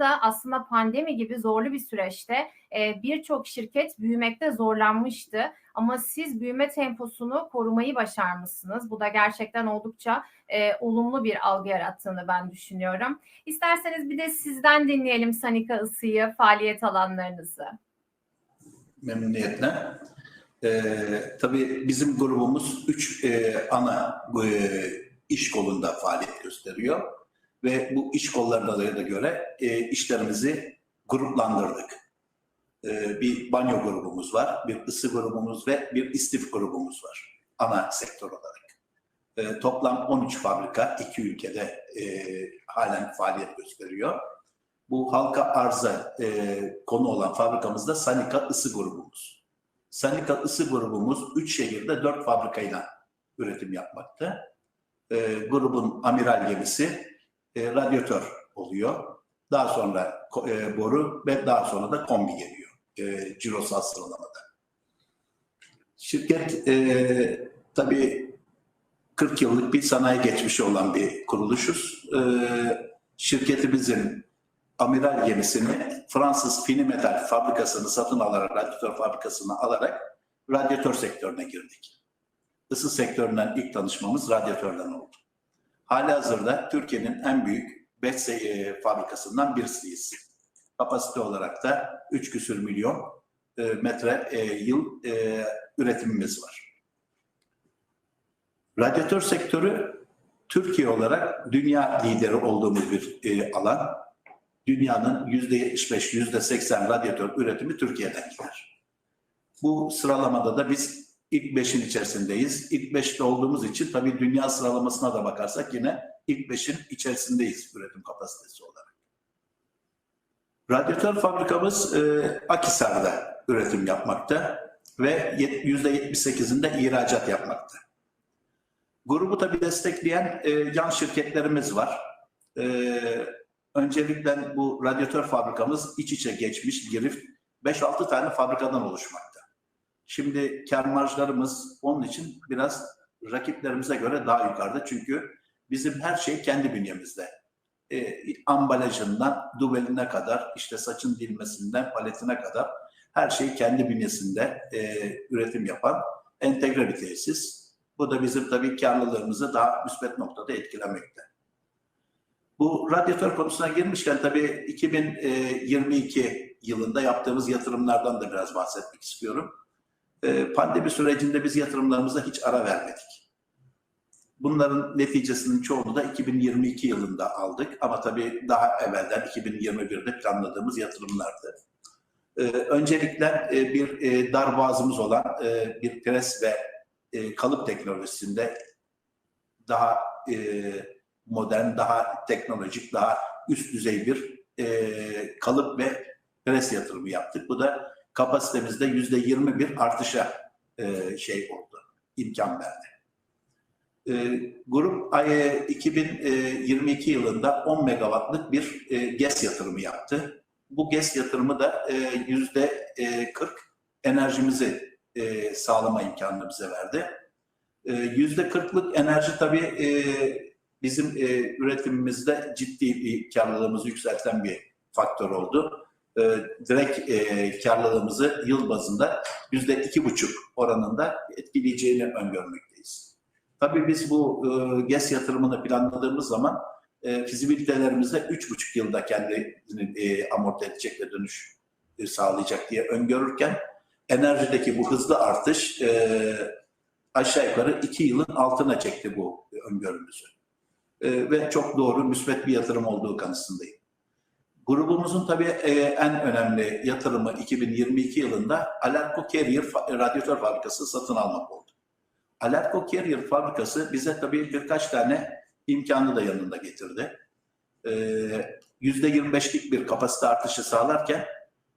da aslında pandemi gibi zorlu bir süreçte e, birçok şirket büyümekte zorlanmıştı. Ama siz büyüme temposunu korumayı başarmışsınız. Bu da gerçekten oldukça e, olumlu bir algı yarattığını ben düşünüyorum. İsterseniz bir de sizden dinleyelim Sanika Isı'yı, faaliyet alanlarınızı. Memnuniyetle. Ee, tabii bizim grubumuz üç e, ana e, iş kolunda faaliyet gösteriyor ve bu iş kollarına da göre e, işlerimizi gruplandırdık. E, bir banyo grubumuz var, bir ısı grubumuz ve bir istif grubumuz var ana sektör olarak. E, toplam 13 fabrika iki ülkede e, halen faaliyet gösteriyor. Bu halka arza e, konu olan fabrikamızda Sanika ısı grubumuz. Sanika ısı grubumuz 3 şehirde 4 fabrikayla üretim yapmakta. E, grubun amiral gemisi e, radyatör oluyor. Daha sonra e, boru ve daha sonra da kombi geliyor e, cirosal sıralamada. Şirket e, tabii 40 yıllık bir sanayi geçmişi olan bir kuruluşuz. E, şirketimizin amiral gemisini Fransız Finimetal fabrikasını satın alarak, radyatör fabrikasını alarak radyatör sektörüne girdik. Isı sektöründen ilk tanışmamız radyatörden oldu. Hali hazırda Türkiye'nin en büyük BES e, fabrikasından birisiyiz. Kapasite olarak da 3 küsür milyon e, metre e, yıl e, üretimimiz var. Radyatör sektörü Türkiye olarak dünya lideri olduğumuz bir alan. Dünyanın %75, %80 radyatör üretimi Türkiye'den gider. Bu sıralamada da biz ilk beşin içerisindeyiz. İlk beşte olduğumuz için tabii dünya sıralamasına da bakarsak yine ilk beşin içerisindeyiz üretim kapasitesi olarak. Radyatör fabrikamız e, Akisar'da üretim yapmakta ve %78'inde ihracat yapmakta. Grubu tabii destekleyen e, yan şirketlerimiz var. E, öncelikle bu radyatör fabrikamız iç içe geçmiş, girif 5-6 tane fabrikadan oluşmakta. Şimdi kar marjlarımız onun için biraz rakiplerimize göre daha yukarıda. Çünkü bizim her şey kendi bünyemizde. E, ambalajından dubeline kadar, işte saçın dilmesinden paletine kadar her şey kendi bünyesinde e, üretim yapan entegre bir tesis. Bu da bizim tabii karlılığımızı daha müsbet noktada etkilemekte. Bu radyatör konusuna girmişken tabii 2022 yılında yaptığımız yatırımlardan da biraz bahsetmek istiyorum. Ee, pandemi sürecinde biz yatırımlarımıza hiç ara vermedik. Bunların neticesinin çoğunu da 2022 yılında aldık ama tabii daha evvelden 2021'de planladığımız yatırımlardı. Ee, öncelikle e, bir e, dar boğazımız olan e, bir pres ve kalıp teknolojisinde daha modern, daha teknolojik, daha üst düzey bir kalıp ve pres yatırımı yaptık. Bu da kapasitemizde yüzde yirmi bir artışa e, şey oldu, imkan verdi. E, grup e, 2022 yılında 10 megawattlık bir e, GES yatırımı yaptı. Bu GES yatırımı da e, yüzde e, 40 enerjimizi e, sağlama imkanını bize verdi. E, yüzde kırklık enerji tabii e, bizim e, üretimimizde ciddi bir karlılığımızı yükselten bir faktör oldu e, direkt e, karlılığımızı yıl bazında yüzde iki buçuk oranında etkileyeceğini öngörmekteyiz. Tabii biz bu e, GES yatırımını planladığımız zaman e, fizibilitelerimizde üç buçuk yılda kendini e, amorti edecek ve dönüş e, sağlayacak diye öngörürken enerjideki bu hızlı artış e, aşağı yukarı iki yılın altına çekti bu öngörümüzü. E, ve çok doğru, müsbet bir yatırım olduğu kanısındayım. Grubumuzun tabii e, en önemli yatırımı 2022 yılında Alerco Carrier radyatör fabrikası satın almak oldu. Alerco Carrier fabrikası bize tabii birkaç tane imkanı da yanında getirdi. %25'lik e, bir kapasite artışı sağlarken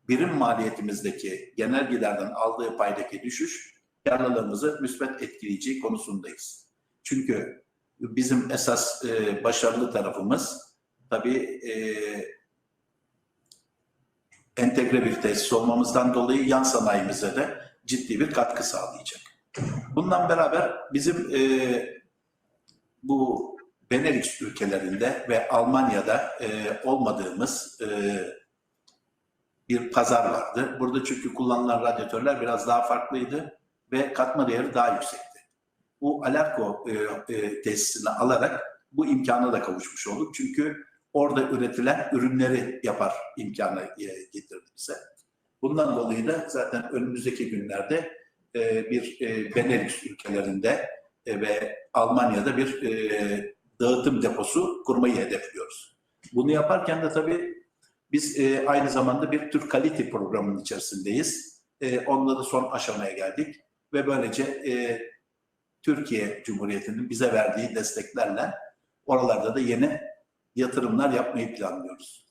birim maliyetimizdeki genel giderden aldığı paydaki düşüş karlılığımızı müsbet etkileyeceği konusundayız. Çünkü bizim esas e, başarılı tarafımız tabii entegre bir tesis olmamızdan dolayı yan sanayimize de ciddi bir katkı sağlayacak. Bundan beraber bizim e, bu Benelux ülkelerinde ve Almanya'da e, olmadığımız e, bir pazar vardı. Burada çünkü kullanılan radyatörler biraz daha farklıydı ve katma değeri daha yüksekti. Bu Alarko e, e, tesisini alarak bu imkana da kavuşmuş olduk. Çünkü orada üretilen ürünleri yapar imkanı e, getirdi bize. Bundan dolayı da zaten önümüzdeki günlerde e, bir e, Benelux ülkelerinde ve Almanya'da bir dağıtım deposu kurmayı hedefliyoruz. Bunu yaparken de tabii biz aynı zamanda bir Türk Kalite programının içerisindeyiz. Onunla da son aşamaya geldik ve böylece Türkiye Cumhuriyeti'nin bize verdiği desteklerle oralarda da yeni yatırımlar yapmayı planlıyoruz.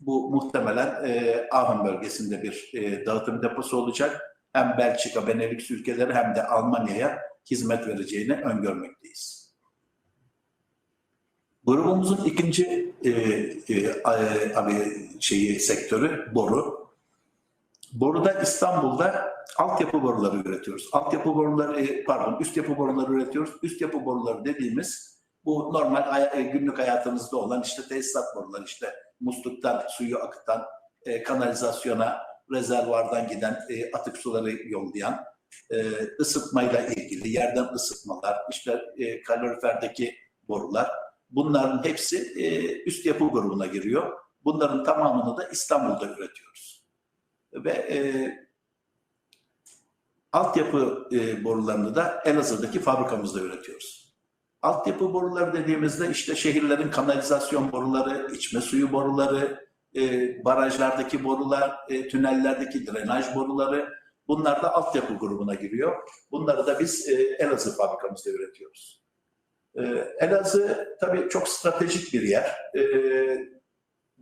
Bu muhtemelen e, Aachen bölgesinde bir e, dağıtım deposu olacak. Hem Belçika, Benelux ülkeleri hem de Almanya'ya hizmet vereceğini öngörmekteyiz. Grubumuzun ikinci e, e, e, abi şeyi sektörü boru. Boruda İstanbul'da altyapı boruları üretiyoruz. Altyapı boruları e, pardon üst yapı boruları üretiyoruz. Üst yapı boruları dediğimiz bu normal e, günlük hayatımızda olan işte tesisat boruları işte musluktan suyu akıtan e, kanalizasyona rezervuardan giden e, atık suları yollayan e, ısıtmayla ilgili yerden ısıtmalar işte e, kaloriferdeki borular Bunların hepsi üst yapı grubuna giriyor. Bunların tamamını da İstanbul'da üretiyoruz. Ve e, altyapı e, borularını da Elazığ'daki fabrikamızda üretiyoruz. Altyapı boruları dediğimizde işte şehirlerin kanalizasyon boruları, içme suyu boruları, e, barajlardaki borular, e, tünellerdeki drenaj boruları bunlar da altyapı grubuna giriyor. Bunları da biz e, Elazığ fabrikamızda üretiyoruz. Ee, Elazığ tabii çok stratejik bir yer. Ee,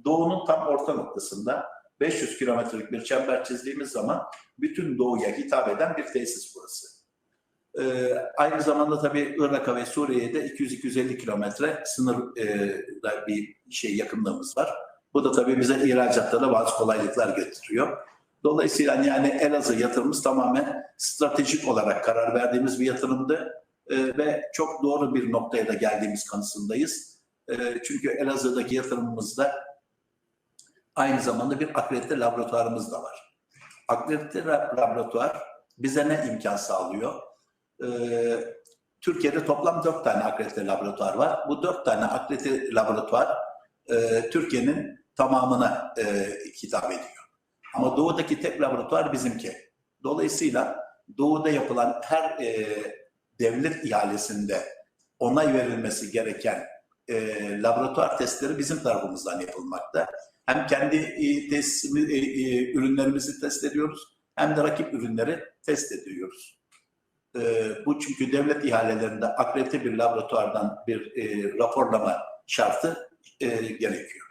Doğu'nun tam orta noktasında 500 kilometrelik bir çember çizdiğimiz zaman bütün Doğu'ya hitap eden bir tesis burası. Ee, aynı zamanda tabii Irak'a ve Suriye'ye de 200-250 kilometre sınırda bir şey yakınlığımız var. Bu da tabii bize ihracatta da bazı kolaylıklar getiriyor. Dolayısıyla yani Elazığ yatırımımız tamamen stratejik olarak karar verdiğimiz bir yatırımdı e, ve çok doğru bir noktaya da geldiğimiz kanısındayız. E, çünkü Elazığ'daki yatırımımızda aynı zamanda bir akredite laboratuvarımız da var. Akredite la- laboratuvar bize ne imkan sağlıyor? E, Türkiye'de toplam dört tane akredite laboratuvar var. Bu dört tane akredite laboratuvar e, Türkiye'nin tamamına e, hitap ediyor. Ama doğudaki tek laboratuvar bizimki. Dolayısıyla doğuda yapılan her e, devlet ihalesinde onay verilmesi gereken e, laboratuvar testleri bizim tarafımızdan yapılmakta. Hem kendi e, tesisimi, e, e, ürünlerimizi test ediyoruz hem de rakip ürünleri test ediyoruz. E, bu çünkü devlet ihalelerinde akredite bir laboratuvardan bir e, raporlama şartı e, gerekiyor.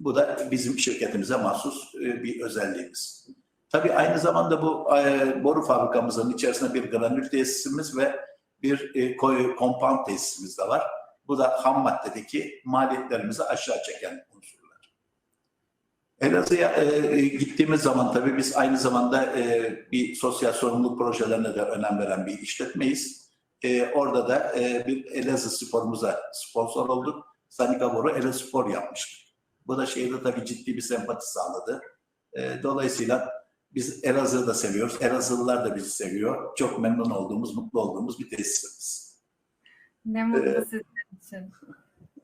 Bu da bizim şirketimize mahsus e, bir özelliğimiz. Tabii aynı zamanda bu e, boru fabrikamızın içerisinde bir granül tesisimiz ve bir e, koyu compound tesisimiz de var. Bu da ham maddedeki maliyetlerimizi aşağı çeken unsurlar. Elazığ'a e, gittiğimiz zaman tabii biz aynı zamanda e, bir sosyal sorumluluk projelerine de önem veren bir işletmeyiz. E, orada da e, bir Elazığ sporumuza sponsor olduk. Sanika Boru Elazığ Spor yapmıştık. Bu da şehirde tabii ciddi bir sempati sağladı. E, dolayısıyla biz Elazığ'ı da seviyoruz. Elazığlılar da bizi seviyor. Çok memnun olduğumuz, mutlu olduğumuz bir tesisimiz. Ne mutlu Evet. sizin için.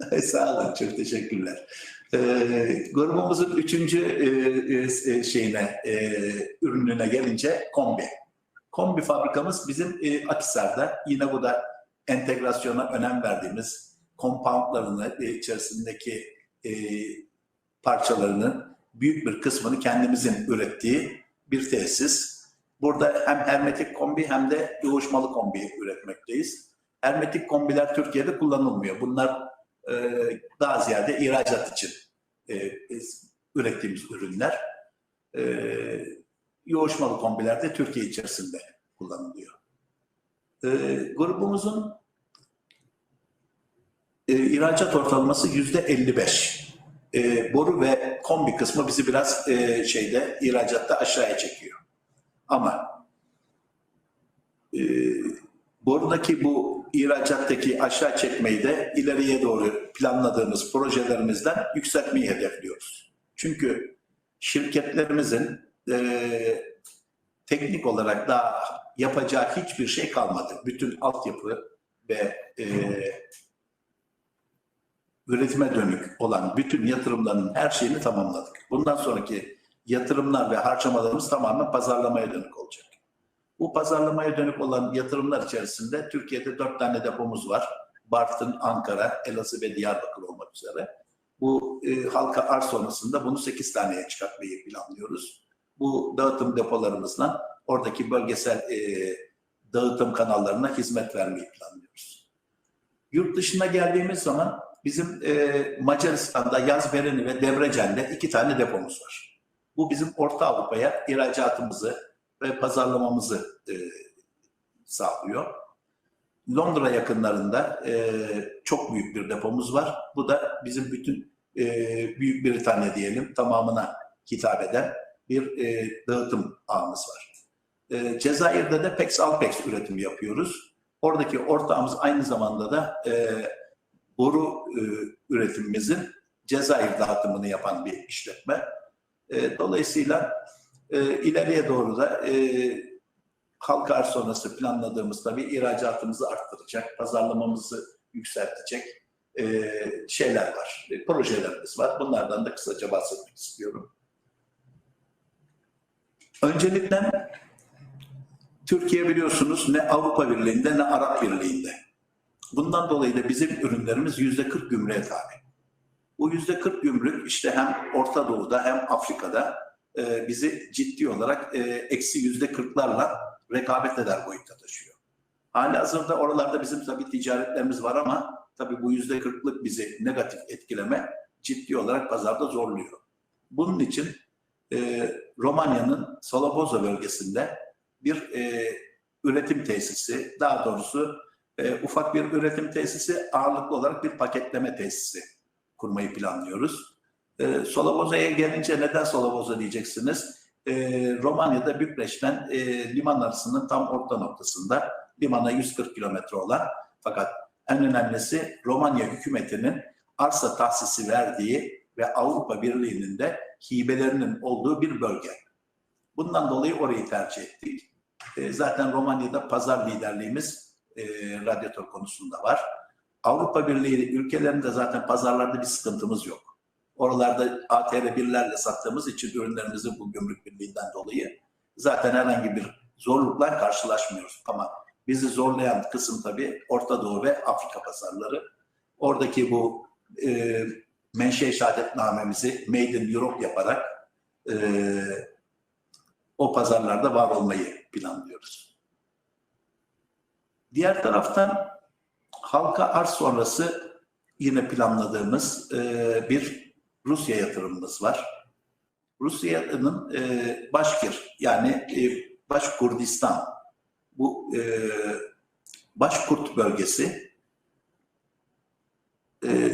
Sağ olun, çok teşekkürler. Ee, grubumuzun üçüncü e, e, şeyine, e, ürününe gelince kombi. Kombi fabrikamız bizim e, Akhisar'da. Yine bu da entegrasyona önem verdiğimiz compoundlarını e, içerisindeki e, parçalarının büyük bir kısmını kendimizin ürettiği bir tesis. Burada hem hermetik kombi hem de yoğuşmalı kombi üretmekteyiz. Hermetik kombiler Türkiye'de kullanılmıyor. Bunlar e, daha ziyade ihracat için e, ürettiğimiz ürünler. E, yoğuşmalı kombiler de Türkiye içerisinde kullanılıyor. E, grubumuzun ihracat ortalaması yüzde 55. E, boru ve kombi kısmı bizi biraz e, şeyde ihracatta aşağıya çekiyor. Ama e, borudaki bu bu ihracattaki aşağı çekmeyi de ileriye doğru planladığımız projelerimizden yükseltmeyi hedefliyoruz. Çünkü şirketlerimizin e, teknik olarak daha yapacağı hiçbir şey kalmadı. Bütün altyapı ve e, üretime dönük olan bütün yatırımların her şeyini tamamladık. Bundan sonraki yatırımlar ve harcamalarımız tamamen pazarlamaya dönük olacak. Bu pazarlamaya dönük olan yatırımlar içerisinde Türkiye'de dört tane depomuz var. Bartın, Ankara, Elazığ ve Diyarbakır olmak üzere. Bu e, halka arz sonrasında bunu 8 taneye çıkartmayı planlıyoruz. Bu dağıtım depolarımızla oradaki bölgesel e, dağıtım kanallarına hizmet vermeyi planlıyoruz. Yurt dışına geldiğimiz zaman bizim e, Macaristan'da Yazbereni ve Debrecen'de iki tane depomuz var. Bu bizim Orta Avrupa'ya ihracatımızı ve pazarlamamızı e, sağlıyor. Londra yakınlarında e, çok büyük bir depomuz var. Bu da bizim bütün e, Büyük Britanya diyelim tamamına hitap eden bir e, dağıtım ağımız var. E, Cezayir'de de Pex Alpex üretimi yapıyoruz. Oradaki ortağımız aynı zamanda da e, boru e, üretimimizin Cezayir dağıtımını yapan bir işletme. E, dolayısıyla e, ileriye doğru da e, halka arz sonrası planladığımız tabii ihracatımızı arttıracak, pazarlamamızı yükseltecek e, şeyler var, e, projelerimiz var. Bunlardan da kısaca bahsetmek istiyorum. Öncelikle Türkiye biliyorsunuz ne Avrupa Birliği'nde ne Arap Birliği'nde. Bundan dolayı da bizim ürünlerimiz yüzde 40 gümrüğe tabi. Bu yüzde 40 gümrük işte hem Orta Doğu'da hem Afrika'da e, bizi ciddi olarak e, eksi yüzde 40'larla rekabet eder boyutta taşıyor. Hali hazırda oralarda bizim tabii ticaretlerimiz var ama tabii bu yüzde 40'lık bizi negatif etkileme ciddi olarak pazarda zorluyor. Bunun için e, Romanya'nın Soloboza bölgesinde bir e, üretim tesisi, daha doğrusu e, ufak bir üretim tesisi, ağırlıklı olarak bir paketleme tesisi kurmayı planlıyoruz. E, Soloboza'ya gelince neden Soloboza diyeceksiniz? E, Romanya'da Bükreş'ten e, liman arasının tam orta noktasında, limana 140 kilometre olan fakat en önemlisi Romanya hükümetinin arsa tahsisi verdiği ve Avrupa Birliği'nin de hibelerinin olduğu bir bölge. Bundan dolayı orayı tercih ettik. E, zaten Romanya'da pazar liderliğimiz e, radyatör konusunda var. Avrupa Birliği ülkelerinde zaten pazarlarda bir sıkıntımız yok. Oralarda ATR1'lerle sattığımız için ürünlerimizi bu gümrük birliğinden dolayı zaten herhangi bir zorlukla karşılaşmıyoruz. Ama bizi zorlayan kısım tabii Orta Doğu ve Afrika pazarları. Oradaki bu e, menşe şehadetnamemizi Made in Europe yaparak e, o pazarlarda var olmayı planlıyoruz. Diğer taraftan halka arz sonrası yine planladığımız e, bir Rusya yatırımımız var. Rusya'nın e, Başkir yani e, Başkurdistan bu e, Başkurt bölgesi e,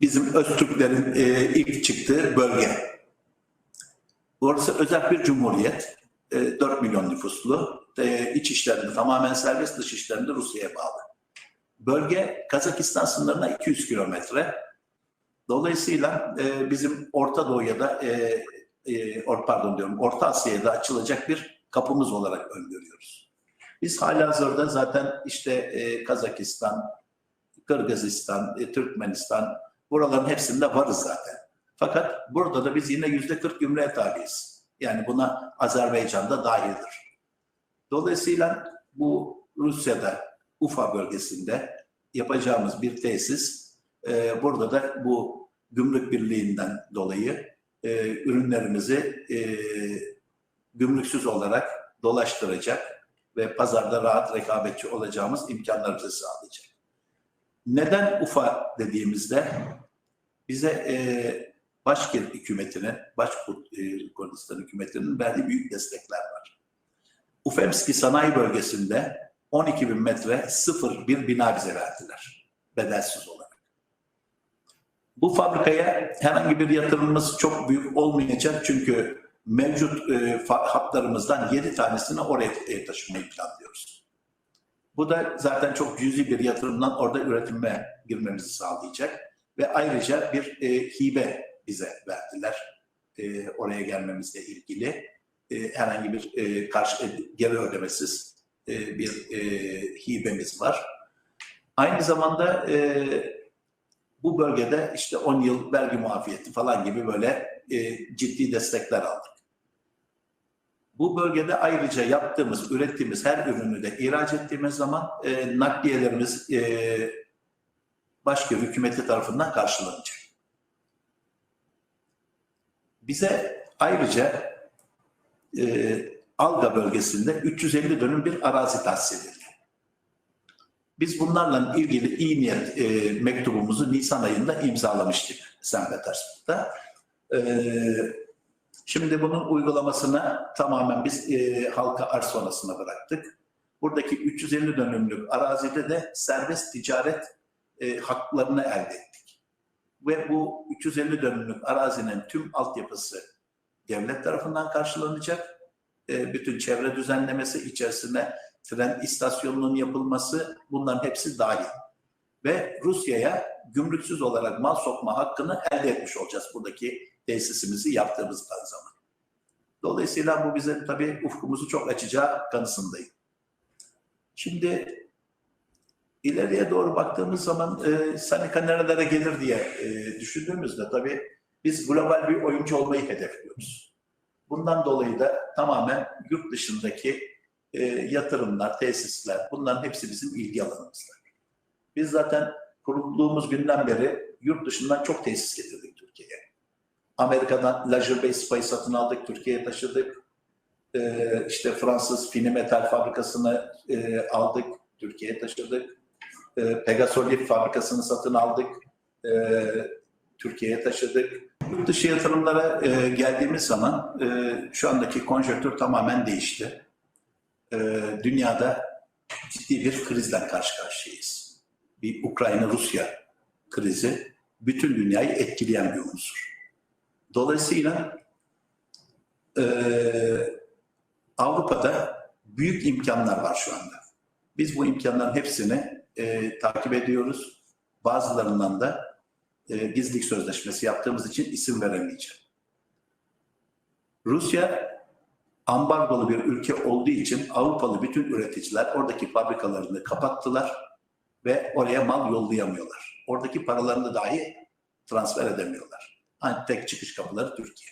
bizim Öztürklerin e, ilk çıktığı bölge. Orası özel bir cumhuriyet. E, 4 milyon nüfuslu. E, iç işlerinde tamamen serbest, dış işlerinde Rusya'ya bağlı. Bölge Kazakistan sınırına 200 kilometre. Dolayısıyla e, bizim Orta Doğu'ya da e, e, pardon diyorum Orta Asya'ya da açılacak bir kapımız olarak öngörüyoruz. Biz halihazırda zaten işte e, Kazakistan, Kırgızistan, e, Türkmenistan buraların hepsinde varız zaten. Fakat burada da biz yine yüzde 40 gümrüğe tabiiz. Yani buna Azerbaycan da dahildir. Dolayısıyla bu Rusya'da Ufa bölgesinde yapacağımız bir tesis e, burada da bu gümrük birliğinden dolayı e, ürünlerimizi e, gümrüksüz olarak dolaştıracak ve pazarda rahat rekabetçi olacağımız imkanları bize sağlayacak. Neden Ufa dediğimizde bize e, Başkir hükümetine, Başkurdistan hükümetinin verdiği büyük destekler var. Ufemski sanayi bölgesinde 12 bin metre sıfır bir bina bize verdiler. Bedelsiz olarak. Bu fabrikaya herhangi bir yatırımımız çok büyük olmayacak çünkü mevcut e, hatlarımızdan 7 tanesini oraya e, taşımayı planlıyoruz. Bu da zaten çok cüzi bir yatırımdan orada üretime girmemizi sağlayacak. Ve ayrıca bir e, hibe bize verdiler. E, oraya gelmemizle ilgili. E, herhangi bir e, karşı, e, geri ödemesiz e, bir e, hibemiz var. Aynı zamanda e, bu bölgede işte 10 yıl vergi muafiyeti falan gibi böyle e, ciddi destekler aldık. Bu bölgede ayrıca yaptığımız, ürettiğimiz her ürünü de ihraç ettiğimiz zaman e, nakliyelerimiz e, başka hükümeti tarafından karşılanacak. Bize ayrıca e, Alga bölgesinde 350 dönüm bir arazi tahsis edildi. Biz bunlarla ilgili iyi niyet e, mektubumuzu Nisan ayında imzalamıştık St. Petersburg'da. E, şimdi bunun uygulamasına tamamen biz e, halka arz sonrasına bıraktık. Buradaki 350 dönümlük arazide de serbest ticaret e, haklarını elde ettik. Ve bu 350 dönümlük arazinin tüm altyapısı devlet tarafından karşılanacak. E, bütün çevre düzenlemesi içerisine tren istasyonunun yapılması bunların hepsi dahil. Ve Rusya'ya gümrüksüz olarak mal sokma hakkını elde etmiş olacağız buradaki tesisimizi yaptığımızdan zaman. Dolayısıyla bu bize tabii ufkumuzu çok açacağı kanısındayım. Şimdi ileriye doğru baktığımız zaman e, Sanika nerelere gelir diye e, düşündüğümüzde tabii biz global bir oyuncu olmayı hedefliyoruz. Bundan dolayı da tamamen yurt dışındaki e, yatırımlar, tesisler bunların hepsi bizim ilgi alanımızda. Biz zaten kurulduğumuz günden beri yurt dışından çok tesis getirdik Türkiye'ye. Amerika'dan Leisure Base Spy satın aldık, Türkiye'ye taşıdık. E, işte Fransız Fini Metal fabrikasını e, aldık, Türkiye'ye taşıdık. E, Pegasolif fabrikasını satın aldık, e, Türkiye'ye taşıdık. Yurt dışı yatırımlara e, geldiğimiz zaman e, şu andaki konjonktür tamamen değişti. E, dünyada ciddi bir krizle karşı karşıyayız. Bir Ukrayna-Rusya krizi bütün dünyayı etkileyen bir unsur. Dolayısıyla e, Avrupa'da büyük imkanlar var şu anda. Biz bu imkanların hepsini e, takip ediyoruz. Bazılarından da e, gizlilik sözleşmesi yaptığımız için isim veremeyeceğim. Rusya ambargolu bir ülke olduğu için Avrupalı bütün üreticiler oradaki fabrikalarını kapattılar ve oraya mal yollayamıyorlar. Oradaki paralarını dahi transfer edemiyorlar. Hani tek çıkış kapıları Türkiye.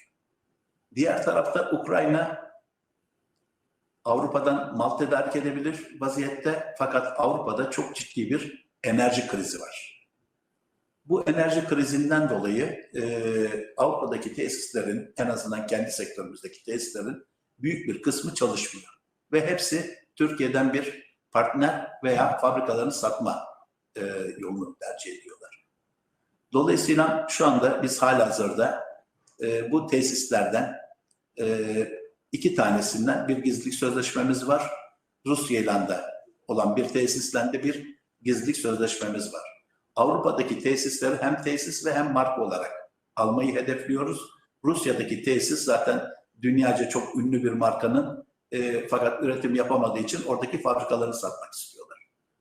Diğer tarafta Ukrayna Avrupa'dan mal tedarik edebilir vaziyette fakat Avrupa'da çok ciddi bir enerji krizi var. Bu enerji krizinden dolayı e, Avrupa'daki tesislerin en azından kendi sektörümüzdeki tesislerin büyük bir kısmı çalışmıyor. Ve hepsi Türkiye'den bir partner veya fabrikalarını satma e, yolunu tercih ediyorlar. Dolayısıyla şu anda biz halihazırda e, bu tesislerden e, iki tanesinden bir gizlilik sözleşmemiz var. Rusya ile olan bir tesisle de bir gizlilik sözleşmemiz var. Avrupa'daki tesisleri hem tesis ve hem marka olarak almayı hedefliyoruz. Rusya'daki tesis zaten dünyaca çok ünlü bir markanın e, fakat üretim yapamadığı için oradaki fabrikalarını satmak istiyorlar.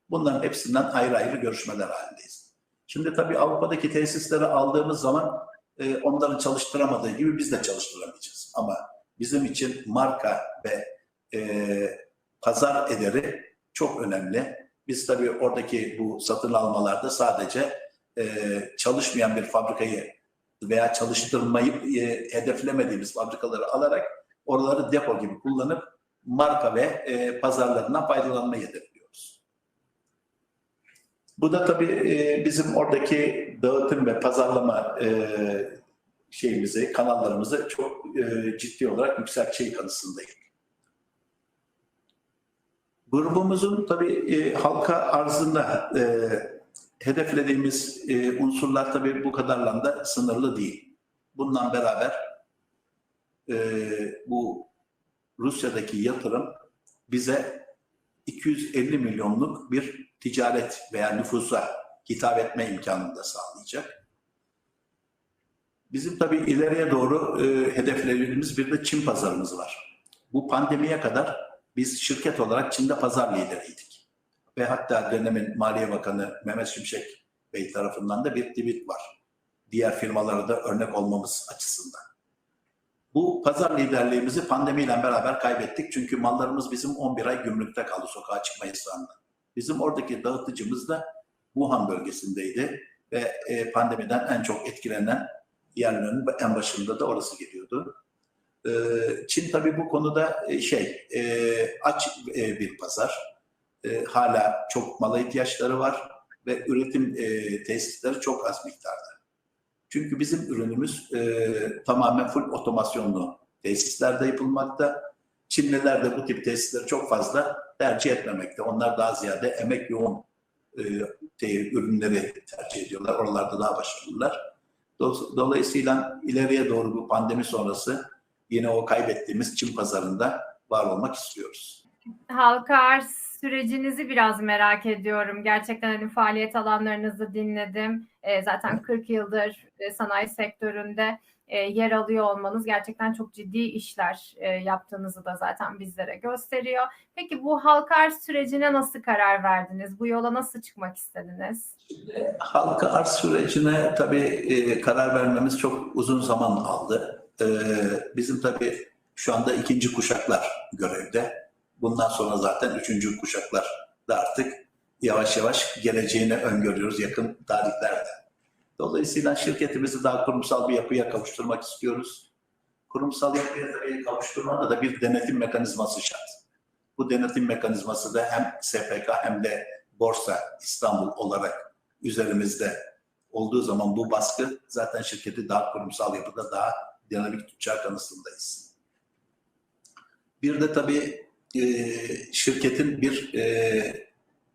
Bunların hepsinden ayrı ayrı görüşmeler halindeyiz. Şimdi tabii Avrupa'daki tesisleri aldığımız zaman e, onların çalıştıramadığı gibi biz de çalıştıramayacağız. Ama bizim için marka ve e, pazar ederi çok önemli. Biz tabii oradaki bu satın almalarda sadece e, çalışmayan bir fabrikayı veya çalıştırmayı e, hedeflemediğimiz fabrikaları alarak oraları depo gibi kullanıp marka ve e, pazarlarından faydalanmayı hedefliyoruz. Bu da tabii e, bizim oradaki dağıtım ve pazarlama e, şeyimizi, kanallarımızı çok e, ciddi olarak yükselteceği kanısındayım. Grubumuzun tabii e, halka arzında e, hedeflediğimiz e, unsurlar tabii bu kadarla da sınırlı değil. Bundan beraber e, bu Rusya'daki yatırım bize 250 milyonluk bir ticaret veya nüfusa hitap etme imkanını da sağlayacak. Bizim tabii ileriye doğru e, hedeflediğimiz bir de Çin pazarımız var. Bu pandemiye kadar biz şirket olarak Çin'de pazar lideriydik. Ve hatta dönemin Maliye Bakanı Mehmet Şimşek Bey tarafından da bir tweet var. Diğer firmalara da örnek olmamız açısından. Bu pazar liderliğimizi pandemiyle beraber kaybettik. Çünkü mallarımız bizim 11 ay gümrükte kaldı sokağa çıkma yasağında. Bizim oradaki dağıtıcımız da Wuhan bölgesindeydi ve e, pandemiden en çok etkilenen yerlerin en başında da orası geliyordu. E, Çin tabii bu konuda e, şey e, aç bir pazar. E, hala çok mala ihtiyaçları var ve üretim e, tesisleri çok az miktarda. Çünkü bizim ürünümüz e, tamamen full otomasyonlu tesislerde yapılmakta. Çinliler de bu tip tesisleri çok fazla tercih etmemekte. Onlar daha ziyade emek yoğun e, te- ürünleri tercih ediyorlar. Oralarda daha başarılılar. Do- Dolayısıyla ileriye doğru bu pandemi sonrası yine o kaybettiğimiz Çin pazarında var olmak istiyoruz. Halka arz sürecinizi biraz merak ediyorum. Gerçekten hani faaliyet alanlarınızı dinledim. E, zaten 40 yıldır e, sanayi sektöründe e, yer alıyor olmanız gerçekten çok ciddi işler e, yaptığınızı da zaten bizlere gösteriyor. Peki bu halka arz sürecine nasıl karar verdiniz? Bu yola nasıl çıkmak istediniz? Halka arz sürecine tabii e, karar vermemiz çok uzun zaman aldı. E, bizim tabii şu anda ikinci kuşaklar görevde. Bundan sonra zaten üçüncü kuşaklar da artık yavaş yavaş geleceğini öngörüyoruz yakın tarihlerde. Dolayısıyla şirketimizi daha kurumsal bir yapıya kavuşturmak istiyoruz. Kurumsal yapıya kavuşturmada da bir denetim mekanizması şart. Bu denetim mekanizması da hem SPK hem de Borsa İstanbul olarak üzerimizde olduğu zaman bu baskı zaten şirketi daha kurumsal yapıda daha dinamik tutacağı kanısındayız. Bir de tabii e, şirketin bir e,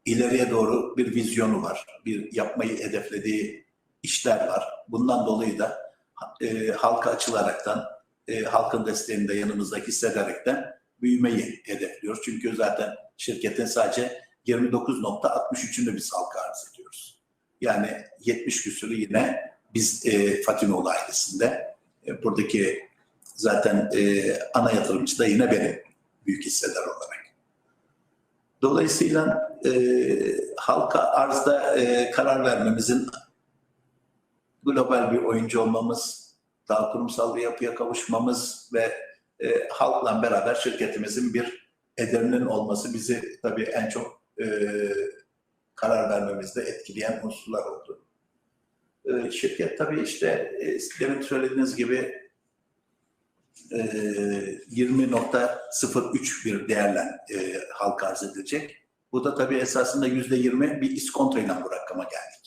ileriye doğru bir vizyonu var. Bir yapmayı hedeflediği işler var. Bundan dolayı da e, halka açılaraktan, e, halkın desteğini de yanımızda hissederekten büyümeyi hedefliyoruz. Çünkü zaten şirketin sadece 29.63'ünü biz halka arz ediyoruz. Yani 70 küsürü yine biz e, Fatinoğlu ailesinde. E, buradaki zaten e, ana yatırımcı da yine benim büyük hissedar olarak. Dolayısıyla e, halka arzda e, karar vermemizin global bir oyuncu olmamız, daha kurumsal bir yapıya kavuşmamız ve e, halkla beraber şirketimizin bir ederinin olması bizi tabii en çok e, karar vermemizde etkileyen unsurlar oldu. E, şirket tabii işte e, demin söylediğiniz gibi e, 20.03 bir değerle e, halka arz edilecek. Bu da tabii esasında %20 bir iskonto ile bu rakama geldik.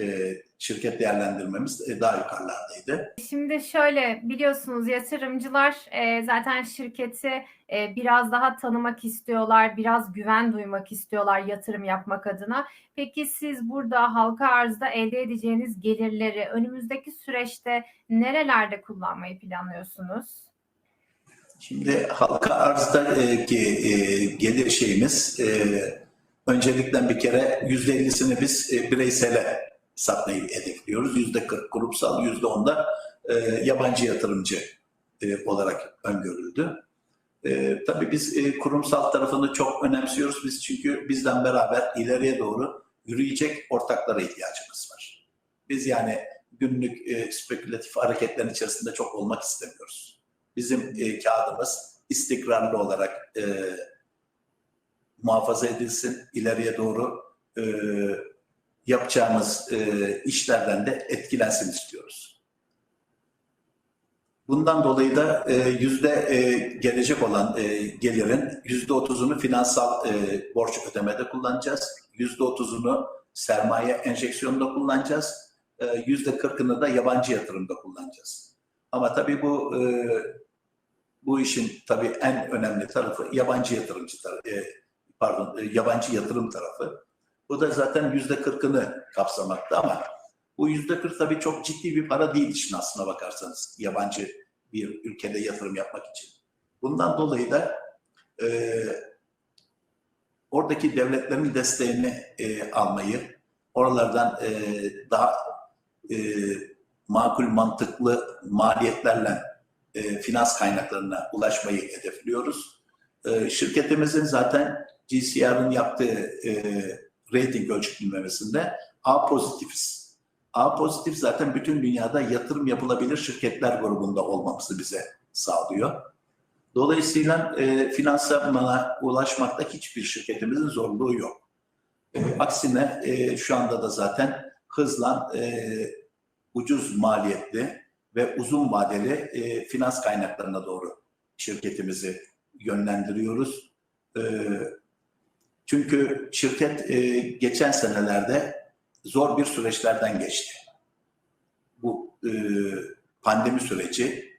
E, şirket değerlendirmemiz e, daha yukarılardaydı. Şimdi şöyle biliyorsunuz yatırımcılar e, zaten şirketi e, biraz daha tanımak istiyorlar, biraz güven duymak istiyorlar yatırım yapmak adına. Peki siz burada halka arzda elde edeceğiniz gelirleri önümüzdeki süreçte nerelerde kullanmayı planlıyorsunuz? Şimdi halka arzdaki e, gelir şeyimiz e, öncelikle bir kere yüzde ellisini biz e, bireysele satmayı hedefliyoruz. Yüzde kırk kurumsal, yüzde onda e, yabancı yatırımcı e, olarak öngörüldü. E, tabii biz e, kurumsal tarafını çok önemsiyoruz. Biz çünkü bizden beraber ileriye doğru yürüyecek ortaklara ihtiyacımız var. Biz yani günlük e, spekülatif hareketlerin içerisinde çok olmak istemiyoruz. Bizim e, kağıdımız istikrarlı olarak e, muhafaza edilsin, ileriye doğru e, yapacağımız e, işlerden de etkilensin istiyoruz. Bundan dolayı da e, yüzde e, gelecek olan e, gelirin yüzde otuzunu finansal e, borç ödemede kullanacağız. Yüzde otuzunu sermaye enjeksiyonunda kullanacağız. E, Yüzde kırkını da yabancı yatırımda kullanacağız. Ama tabii bu e, bu işin tabii en önemli tarafı yabancı yatırımcı tarafı, e, pardon e, yabancı yatırım tarafı. Bu da zaten yüzde kırkını kapsamakta ama bu yüzde kırk tabii çok ciddi bir para değil işin aslına bakarsanız yabancı bir ülkede yatırım yapmak için. Bundan dolayı da e, oradaki devletlerin desteğini e, almayı, oralardan e, daha e, makul mantıklı maliyetlerle e, finans kaynaklarına ulaşmayı hedefliyoruz. E, şirketimizin zaten GCR'ın yaptığı e, rating ölçümlemesinde A pozitifiz. A pozitif zaten bütün dünyada yatırım yapılabilir şirketler grubunda olmamızı bize sağlıyor. Dolayısıyla e, finansmana ulaşmakta hiçbir şirketimizin zorluğu yok. E, aksine e, şu anda da zaten hızla e, ucuz maliyetli ve uzun vadeli e, finans kaynaklarına doğru şirketimizi yönlendiriyoruz. E, çünkü şirket e, geçen senelerde zor bir süreçlerden geçti. Bu e, pandemi süreci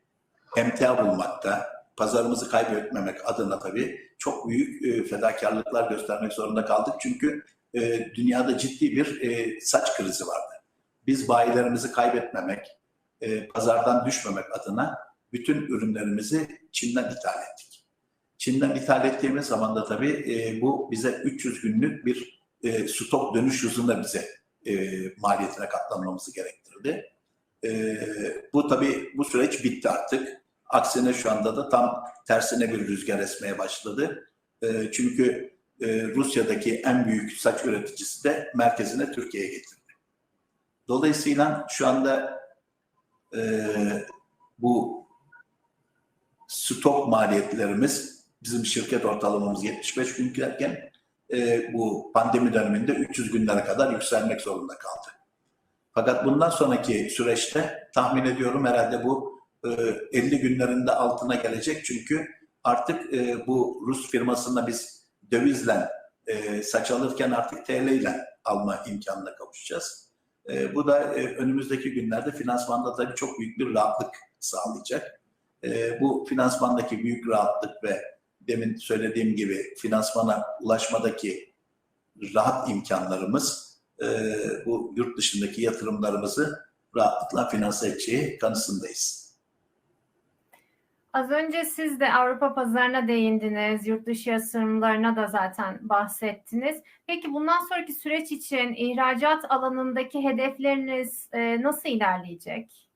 emtia bulmakta, pazarımızı kaybetmemek adına tabii çok büyük e, fedakarlıklar göstermek zorunda kaldık. Çünkü e, dünyada ciddi bir e, saç krizi vardı. Biz bayilerimizi kaybetmemek, e, pazardan düşmemek adına bütün ürünlerimizi Çin'den ithal ettik. Çin'den ithal ettiğimiz zaman da tabii e, bu bize 300 günlük bir e, stok dönüş hızında bize e, maliyetine katlanmamızı gerektirdi. E, bu tabii bu süreç bitti artık. Aksine şu anda da tam tersine bir rüzgar esmeye başladı. E, çünkü e, Rusya'daki en büyük saç üreticisi de merkezine Türkiye'ye getirdi. Dolayısıyla şu anda e, bu stok maliyetlerimiz bizim şirket ortalamamız 75 günken e, bu pandemi döneminde 300 günlere kadar yükselmek zorunda kaldı. Fakat bundan sonraki süreçte tahmin ediyorum herhalde bu e, 50 günlerinde altına gelecek çünkü artık e, bu Rus firmasında biz dövizle e, saç alırken artık TL ile alma imkanına kavuşacağız. E, bu da e, önümüzdeki günlerde finansmanda tabii çok büyük bir rahatlık sağlayacak. E, bu finansmandaki büyük rahatlık ve demin söylediğim gibi finansmana ulaşmadaki rahat imkanlarımız e, bu yurt dışındaki yatırımlarımızı rahatlıkla finanse edeceği kanısındayız. Az önce siz de Avrupa pazarına değindiniz, yurt dışı yatırımlarına da zaten bahsettiniz. Peki bundan sonraki süreç için ihracat alanındaki hedefleriniz e, nasıl ilerleyecek?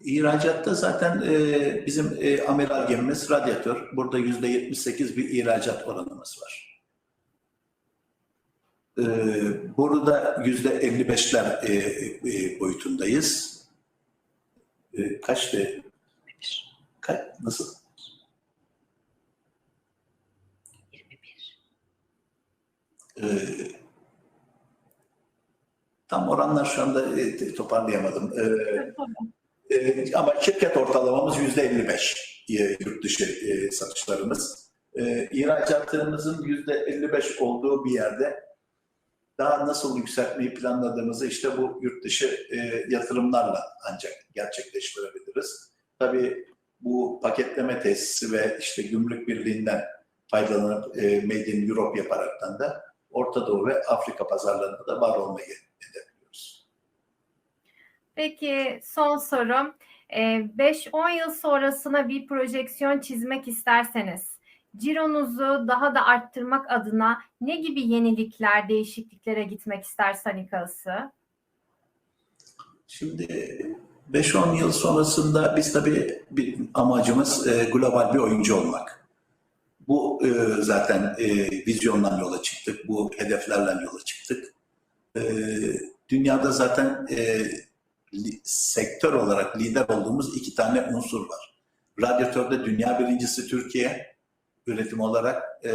İhracatta zaten e, bizim e, amiral gemimiz radyatör. Burada yüzde 78 bir ihracat oranımız var. E, burada yüzde 55'ler e, e, boyutundayız. E, kaçtı? Kaç, nasıl? 21. E, tam oranlar şu anda e, toparlayamadım. E, Ee, ama şirket ortalamamız yüzde 55 e, yurt dışı e, satışlarımız. E, ihracatlarımızın yüzde 55 olduğu bir yerde daha nasıl yükseltmeyi planladığımızı işte bu yurt dışı e, yatırımlarla ancak gerçekleştirebiliriz. Tabii bu paketleme tesisi ve işte gümrük birliğinden faydalanıp e, Made in Europe yaparaktan da Orta Doğu ve Afrika pazarlarında da var olmayı hedefliyoruz. Peki son sorum. E, 5-10 yıl sonrasına bir projeksiyon çizmek isterseniz, cironuzu daha da arttırmak adına ne gibi yenilikler, değişikliklere gitmek ister Sanikası? Şimdi 5-10 yıl sonrasında biz tabii bir amacımız global bir oyuncu olmak. Bu zaten e, yola çıktık, bu hedeflerle yola çıktık. Dünyada zaten sektör olarak lider olduğumuz iki tane unsur var. Radyatörde dünya birincisi Türkiye üretim olarak, e,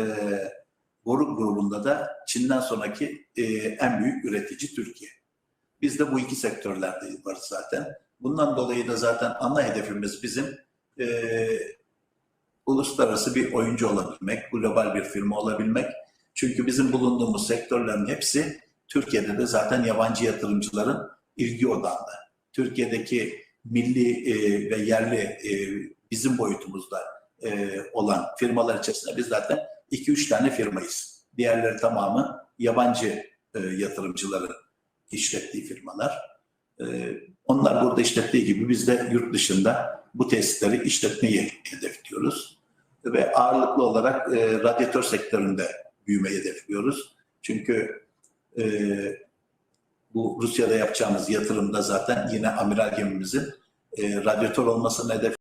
boru grubunda da Çin'den sonraki e, en büyük üretici Türkiye. Biz de bu iki sektörlerde varız zaten. Bundan dolayı da zaten ana hedefimiz bizim e, uluslararası bir oyuncu olabilmek, global bir firma olabilmek. Çünkü bizim bulunduğumuz sektörlerin hepsi Türkiye'de de zaten yabancı yatırımcıların ilgi odağında. Türkiye'deki milli e, ve yerli e, bizim boyutumuzda e, olan firmalar içerisinde biz zaten 2-3 tane firmayız. Diğerleri tamamı yabancı e, yatırımcıların işlettiği firmalar. E, onlar burada işlettiği gibi biz de yurt dışında bu tesisleri işletmeyi hedefliyoruz. Ve ağırlıklı olarak e, radyatör sektöründe büyümeyi hedefliyoruz. Çünkü e, bu Rusya'da yapacağımız yatırımda zaten yine amiral gemimizin e, radyatör olmasını hedef